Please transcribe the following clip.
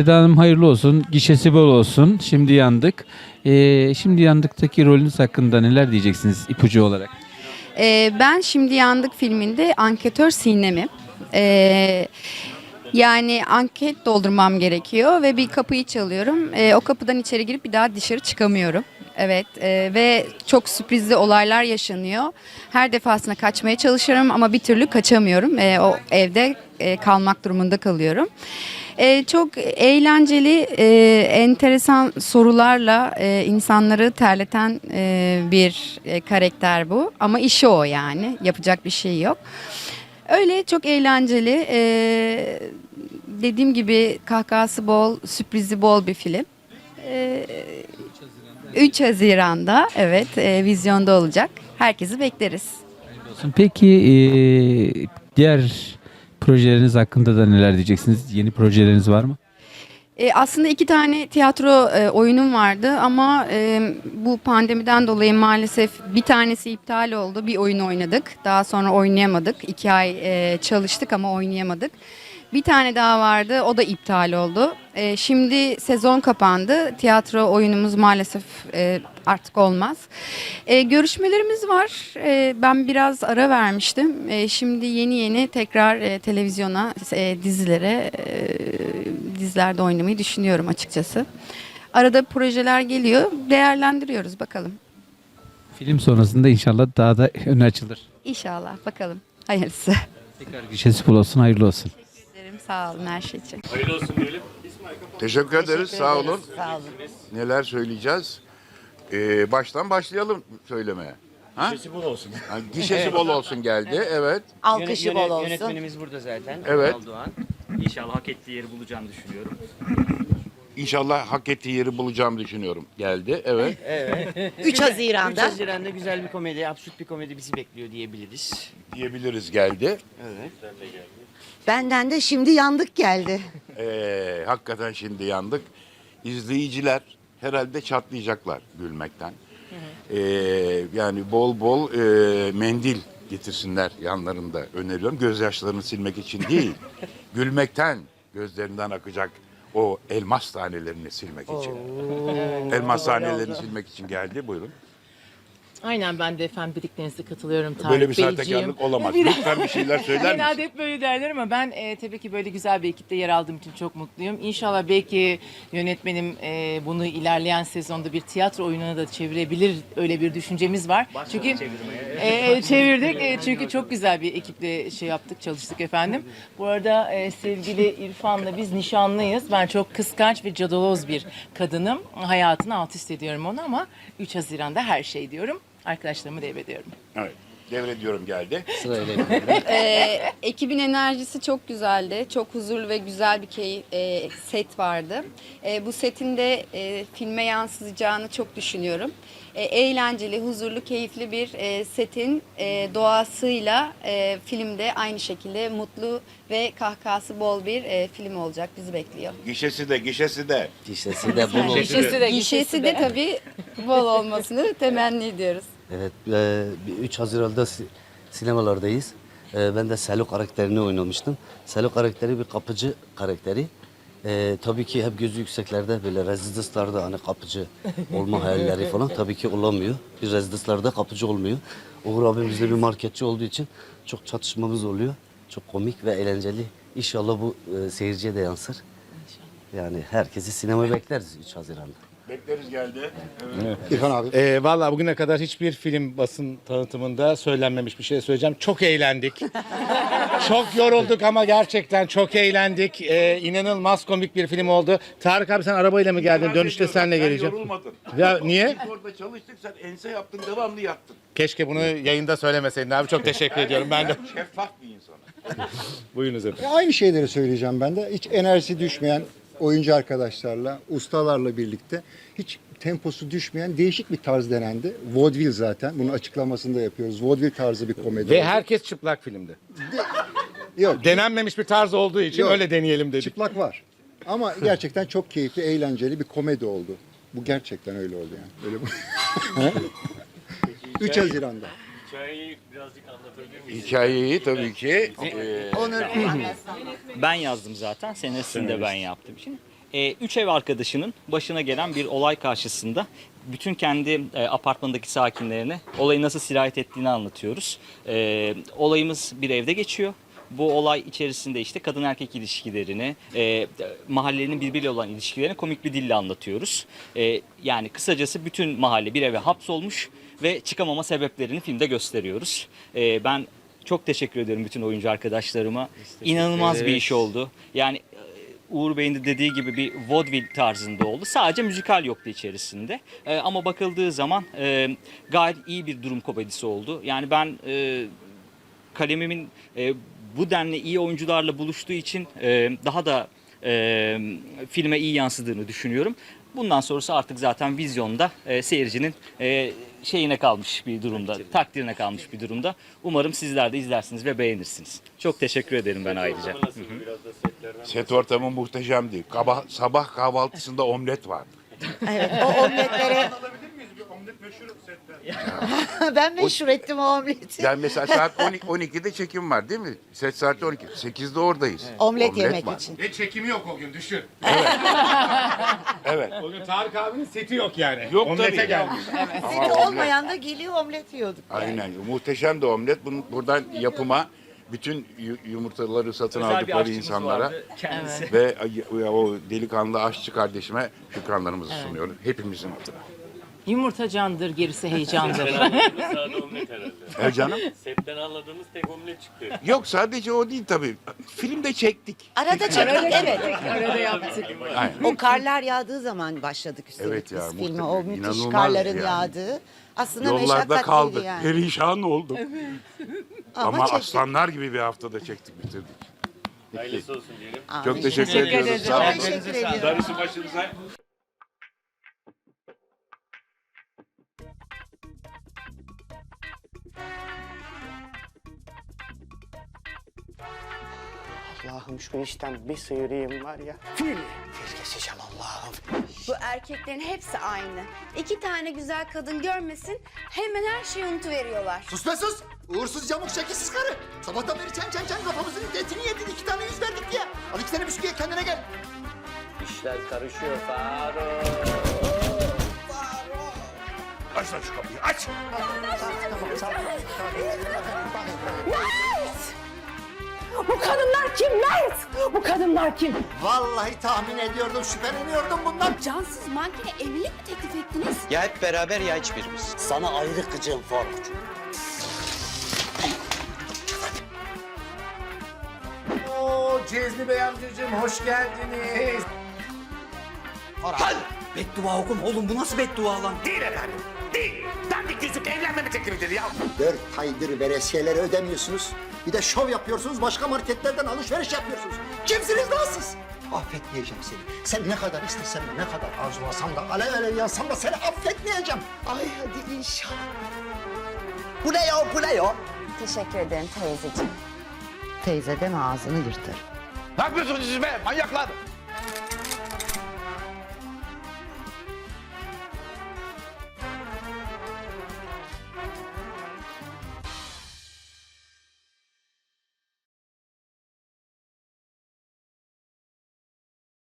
Seda Hanım hayırlı olsun. Gişesi bol olsun. Şimdi yandık. Ee, şimdi yandıktaki rolünüz hakkında neler diyeceksiniz ipucu olarak? Ee, ben Şimdi Yandık filminde anketör Sinem'im. Ee, yani anket doldurmam gerekiyor ve bir kapıyı çalıyorum. Ee, o kapıdan içeri girip bir daha dışarı çıkamıyorum. Evet e, ve çok sürprizli olaylar yaşanıyor. Her defasında kaçmaya çalışıyorum ama bir türlü kaçamıyorum. Ee, o evde e, kalmak durumunda kalıyorum. Ee, çok eğlenceli, e, enteresan sorularla e, insanları terleten e, bir e, karakter bu. Ama işi o yani. Yapacak bir şey yok. Öyle çok eğlenceli. e, dediğim gibi kahkahası bol, sürprizi bol bir film. E, 3 Haziran'da evet e, vizyonda olacak. Herkesi bekleriz. Peki ee, diğer projeleriniz hakkında da neler diyeceksiniz? Yeni projeleriniz var mı? E, aslında iki tane tiyatro e, oyunum vardı ama e, bu pandemiden dolayı maalesef bir tanesi iptal oldu. Bir oyun oynadık. Daha sonra oynayamadık. İki ay e, çalıştık ama oynayamadık. Bir tane daha vardı. O da iptal oldu. E, şimdi sezon kapandı. Tiyatro oyunumuz maalesef e, artık olmaz. E, görüşmelerimiz var. E, ben biraz ara vermiştim. E, şimdi yeni yeni tekrar e, televizyona, e, dizilere, e, dizilerde oynamayı düşünüyorum açıkçası. Arada projeler geliyor. Değerlendiriyoruz bakalım. Film sonrasında inşallah daha da öne açılır. İnşallah bakalım. Hayırlısı. Tekrar gişesi bol olsun, hayırlı olsun. Ederim. Sağ olun her şey için. Teşekkür ederiz. Sağ olun. Neler söyleyeceğiz? Ee, baştan başlayalım söylemeye. Ha? Sesi bol olsun. Ha, gişesi bol olsun geldi. Evet. Alkışı Yöne- bol yöne- olsun. Yönetmenimiz burada zaten. Evet. Doğan. İnşallah hak ettiği yeri bulacağını düşünüyorum. İnşallah hak ettiği yeri bulacağımı düşünüyorum. Geldi. Evet. 3 3 Haziran'da. Haziran'da güzel bir komedi, absürt bir komedi bizi bekliyor diyebiliriz. Diyebiliriz geldi. Evet. Benden de şimdi yandık geldi. Ee, hakikaten şimdi yandık. İzleyiciler herhalde çatlayacaklar gülmekten. Ee, yani bol bol e, mendil getirsinler yanlarında öneriyorum. Gözyaşlarını silmek için değil. gülmekten gözlerinden akacak o elmas tanelerini silmek için. elmas tanelerini silmek için geldi. Buyurun. Aynen ben de efendim dediklerinize katılıyorum. Tarık Böyle bir Beyciğim. sahtekarlık olamaz. Lütfen bir şeyler söyler Genelde misin? hep böyle derler ama ben e, tabii ki böyle güzel bir ekipte yer aldığım için çok mutluyum. İnşallah belki yönetmenim e, bunu ilerleyen sezonda bir tiyatro oyununa da çevirebilir. Öyle bir düşüncemiz var. çünkü e, çevirdik. E, çünkü çok güzel bir ekiple şey yaptık, çalıştık efendim. Bu arada e, sevgili İrfan'la biz nişanlıyız. Ben çok kıskanç ve cadaloz bir kadınım. Hayatını alt üst ediyorum onu ama 3 Haziran'da her şey diyorum. Arkadaşlarımı devrediyorum. Evet. Devrediyorum geldi. Ee, ekibin enerjisi çok güzeldi. Çok huzurlu ve güzel bir key, e, set vardı. E, bu setin de e, filme yansıyacağını çok düşünüyorum. E, eğlenceli, huzurlu, keyifli bir e, setin e, doğasıyla e, filmde aynı şekilde mutlu ve kahkahası bol bir e, film olacak. Bizi bekliyor. Gişesi de gişesi de. Gişesi de bol olsun. Gişesi de, Gişesi de tabii bol olmasını temenni ediyoruz. Evet, e, bir 3 Haziran'da si- sinemalardayız. E, ben de Selo karakterini oynamıştım. Selo karakteri bir kapıcı karakteri. E, tabii ki hep gözü yükseklerde böyle rezidanslarda hani kapıcı olma hayalleri falan tabii ki olamıyor. Bir rezidanslarda kapıcı olmuyor. Uğur abimiz de bir marketçi olduğu için çok çatışmamız oluyor. Çok komik ve eğlenceli. İnşallah bu e, seyirciye de yansır. Yani herkesi sinemaya bekleriz 3 Haziran'da. Bekleriz geldi. Ee, Valla bugüne kadar hiçbir film basın tanıtımında söylenmemiş bir şey söyleyeceğim. Çok eğlendik. çok yorulduk ama gerçekten çok eğlendik. Ee, inanılmaz komik bir film oldu. Tarık abi sen arabayla mı geldin? Dönüşte senle geleceğim. yorulmadın. Ya niye? Biz orada çalıştık sen ense yaptın devamlı yattın. Keşke bunu yayında söylemeseydin abi. Çok teşekkür ediyorum. Ben de. Şeffaf bir insan. Buyurunuz efendim. Aynı şeyleri söyleyeceğim ben de. Hiç enerjisi düşmeyen oyuncu arkadaşlarla, ustalarla birlikte hiç temposu düşmeyen değişik bir tarz denendi. Vaudeville zaten. Bunun açıklamasını da yapıyoruz. Vaudeville tarzı bir komedi. Ve oldu. herkes çıplak filmde. Yok, Denenmemiş bir tarz olduğu için Yok. öyle deneyelim dedik. çıplak var. Ama gerçekten çok keyifli, eğlenceli bir komedi oldu. Bu gerçekten öyle oldu yani. Öyle bu. 3 Haziran'da. Hikayeyi tabii ki. e, Onur anlatsın. Ben yazdım zaten. Senarisini de ben yaptım. Şimdi e, üç ev arkadaşının başına gelen bir olay karşısında bütün kendi e, apartmandaki sakinlerine olayı nasıl sirayet ettiğini anlatıyoruz. E, olayımız bir evde geçiyor. Bu olay içerisinde işte kadın erkek ilişkilerini, e, mahallenin birbiriyle olan ilişkilerini komik bir dille anlatıyoruz. E, yani kısacası bütün mahalle bir eve hapsolmuş ve çıkamama sebeplerini filmde gösteriyoruz. E, ben çok teşekkür ediyorum bütün oyuncu arkadaşlarıma. İnanılmaz bir iş oldu. Yani e, Uğur Bey'in de dediği gibi bir vaudeville tarzında oldu. Sadece müzikal yoktu içerisinde. E, ama bakıldığı zaman e, gayet iyi bir durum komedisi oldu. Yani ben e, kalemimin e, bu denli iyi oyuncularla buluştuğu için e, daha da e, filme iyi yansıdığını düşünüyorum. Bundan sonrası artık zaten vizyonda e, seyircinin e, şeyine kalmış bir durumda, takdirine kalmış bir durumda. Umarım sizler de izlersiniz ve beğenirsiniz. Çok teşekkür ederim ben ayrıca. Set ortamı muhteşemdi. Kaba, sabah kahvaltısında omlet vardı. Evet o omletlere... ben meşhur ettim o omleti. Yani mesela saat 12, 12'de çekim var değil mi? Set saati 12. 8'de oradayız. Omlet, yemek var. için. Ve çekimi yok o gün düşün. Evet. O gün Tarık abinin seti yok yani. Yok Omlete tabii. gelmiş. Ama Seti omlet- olmayan da geliyor omlet yiyorduk. Aynen. Muhteşem de omlet. Bunun, buradan yapıma bütün yu- yumurtaları satın Özel aldıkları insanlara vardı kendisi. ve o delikanlı aşçı kardeşime şükranlarımızı sunuyorum. Hepimizin adına. Yumurta candır, gerisi heyecandır. E canım? Setten anladığımız tek omlet çıktı. Yok sadece o değil tabii. Filmde çektik. Arada çektik evet. Arada yaptık. Aynen. O karlar yağdığı zaman başladık üstelik Evet ya, biz filme. muhtemelen. O müthiş İnanılmaz karların yani. yağdığı. Aslında Yollarda meşakkatliydi kaldık. yani. Perişan olduk. Ama, Ama, çektik. aslanlar gibi bir haftada çektik bitirdik. Hayırlısı olsun diyelim. Çok teşekkür, Teşekkür ediyoruz. ederiz. Sağ olun. Teşekkür ediyorum. Darısı başınıza. Allah'ım şu işten bir sıyırayım var ya. Fil. Fil keseceğim Allah'ım. Bu erkeklerin hepsi aynı. İki tane güzel kadın görmesin hemen her şeyi unutuveriyorlar. Sus be sus! Uğursuz yamuk şekilsiz karı. Sabahtan beri çen çen çen kafamızın etini yedin iki tane yüz verdik diye. Al iki tane bisküvi kendine gel. İşler karışıyor Faruk. Aç lan şu kapıyı aç. Bu kadınlar kim Mert? Bu kadınlar kim? Vallahi tahmin ediyordum, şüpheleniyordum bundan. Cansız mankene evlilik mi teklif ettiniz? Ya hep beraber ya hiçbirimiz. Sana ayrı gıcığım Faruk. Oo Cezmi Bey amcacığım hoş geldiniz. Hadi. Beddua okuma oğlum bu nasıl beddua lan? Değil efendim. Değil. Dandik yüzük evlenmeme teklifidir ya. Dört aydır veresiyeleri ödemiyorsunuz. Bir de şov yapıyorsunuz başka marketlerden alışveriş yapıyorsunuz. Kimsiniz lan siz? Affetmeyeceğim seni. Sen ne kadar istesen de ne kadar arzulasam da alev alev yansam da seni affetmeyeceğim. Ay hadi inşallah. Bu ne ya bu ne ya? Teşekkür ederim teyzeciğim. Teyze deme ağzını yırtır. Ne yapıyorsunuz siz be manyaklar?